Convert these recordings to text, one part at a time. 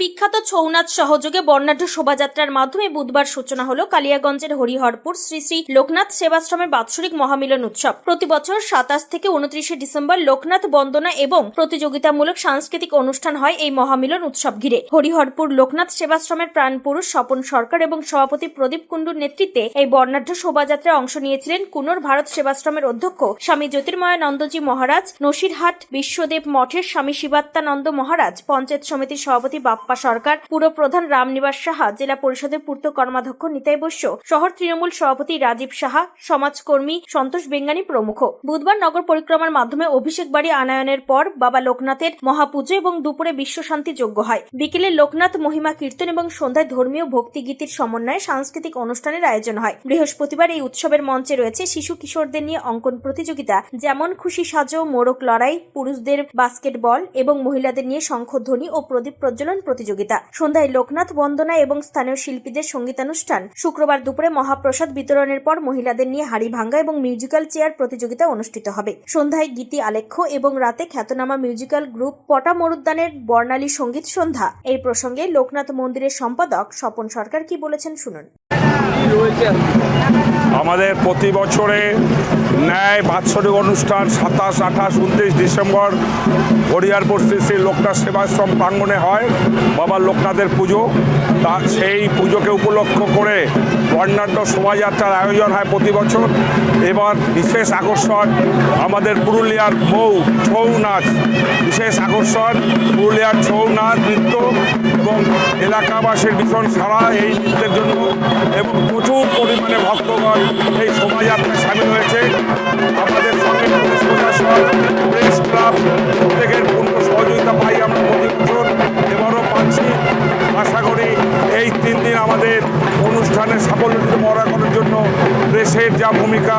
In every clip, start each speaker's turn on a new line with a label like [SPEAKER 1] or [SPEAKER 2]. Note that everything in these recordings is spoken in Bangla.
[SPEAKER 1] বিখ্যাত ছৌ নাচ সহযোগে বর্ণাঢ্য শোভাযাত্রার মাধ্যমে বুধবার সূচনা হলো কালিয়াগঞ্জের হরিহরপুর শ্রী শ্রী লোকনাথ সেবাশ্রমের বাৎসরিক মহামিলন উৎসব। প্রতি বছর সাতাশ থেকে উনত্রিশে ডিসেম্বর লোকনাথ বন্দনা এবং প্রতিযোগিতামূলক সাংস্কৃতিক অনুষ্ঠান হয় এই মহামিলন উৎসব ঘিরে। হরিহরপুর লোকনাথ সেবাশ্রমের প্রাণপুরুষ স্বপন সরকার এবং সভাপতি প্রদীপ কুণ্ডুর নেতৃত্বে এই বর্ণাঢ্য শোভাযাত্রায় অংশ নিয়েছিলেন কুনোর ভারত সেবাশ্রমের অধ্যক্ষ স্বামী জ্যোতির্ময়ানন্দজি মহারাজ, নসিরহাট বিশ্বদেব মঠের স্বামী শিবাত্মানন্দ মহারাজ, পঞ্চায়েত সমিতির সভাপতি বাপ্পা সরকার পুরপ্রধান রামনিবাস সাহা, জেলা পরিষদের পূর্ত কর্মাধ্যক্ষ নিতাই বৈশ্য, শহর তৃণমূল সভাপতি রাজীব সাহা, সমাজকর্মী সন্তোষ বেঙ্গানি প্রমুখ। বুধবার নগর পরিক্রমার মাধ্যমে অভিষেক বাড়ি আনায়নের পর বাবা লোকনাথের মহাপুজো এবং দুপুরে বিশ্ব শান্তি যজ্ঞ হয়। বিকেলে লোকনাথ মহিমা কীর্তন এবং সন্ধ্যায় ধর্মীয় ভক্তিগীতির সমন্বয়ে সাংস্কৃতিক অনুষ্ঠানের আয়োজন হয়। বৃহস্পতিবার এই উৎসবের মঞ্চে রয়েছে শিশু কিশোরদের নিয়ে অঙ্কন প্রতিযোগিতা, যেমন খুশি সাজো মোড়ক লড়াই, পুরুষদের বাস্কেটবল এবং মহিলাদের নিয়ে শঙ্খধ্বনি ও প্রদীপ প্রজ্বলন প্রতিযোগিতা। সন্ধ্যায় লোকনাথ বন্দনা এবং স্থানীয় শিল্পীদের সঙ্গীতানুষ্ঠান। শুক্রবার দুপুরে মহাপ্রসাদ বিতরণের পর মহিলাদের নিয়ে হাড়ি ভাঙ্গা এবং মিউজিক্যাল চেয়ার প্রতিযোগিতা অনুষ্ঠিত হবে। সন্ধ্যায় গীতি আলেখ্য এবং রাতে খ্যাতনামা মিউজিক্যাল গ্রুপ পটা মরুদ্যানের বর্ণালী সংগীত সন্ধ্যা। এই প্রসঙ্গে লোকনাথ মন্দিরের সম্পাদক স্বপন সরকার কি বলেছেন শুনুন।
[SPEAKER 2] আমাদের প্রতি বছরে ন্যায় বাৎসরিক অনুষ্ঠান সাতাশ, আঠাশ, উনত্রিশ ডিসেম্বর হরিয়ারপুর শ্রী শ্রী লোকনাথ সেবাশ্রম প্রাঙ্গণে হয়। বাবা লোকনাথের পুজো। তা সেই পুজোকে উপলক্ষ করে বর্ণাঢ্য শোভাযাত্রার আয়োজন হয় প্রতি বছর। এবার বিশেষ আকর্ষণ আমাদের পুরুলিয়ার বউ ছৌ নাচ। বিশেষ আকর্ষণ পুরুলিয়ার ছৌ নাচ, নৃত্য এবং এলাকাবাসীর ভীষণ সারা এই নৃত্যের জন্য এবং প্রচুর পরিমাণে ভক্তগণ এই শোভাযাত্রায় সামিল হয়েছে। আমাদের সঙ্গে প্রশাসন অনুষ্ঠানের সাফল্যটিকে বড় করার জন্য প্রেসের যা ভূমিকা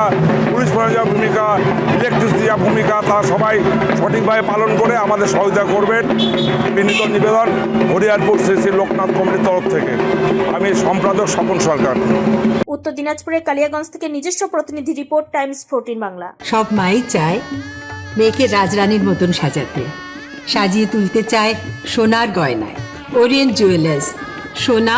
[SPEAKER 2] পুলিশ প্রশাসনের যা ভূমিকা ইলেকট্রিসিটি যা ভূমিকা তা সবাই সঠিকভাবে পালন করে আমাদের সহযোগিতা করবেন। বিনীত নিবেদন হরিয়ারপুর শ্রী শ্রী লোকনাথ কমিটির তরফ থেকে। আমি সম্পাদক স্বপন সরকার।
[SPEAKER 1] উত্তর দিনাজপুরের কালিয়াগঞ্জ থেকে নিজস্ব প্রতিনিধি রিপোর্ট টাইমস ফোরটিন বাংলা।
[SPEAKER 3] সব মাই চায় মেয়েকে রাজরানীর মতন সাজাতে। সাজিয়ে তুলতে চায় সোনার গয়নায়। ওরিয়েন্ট জুয়েলার্স সোনা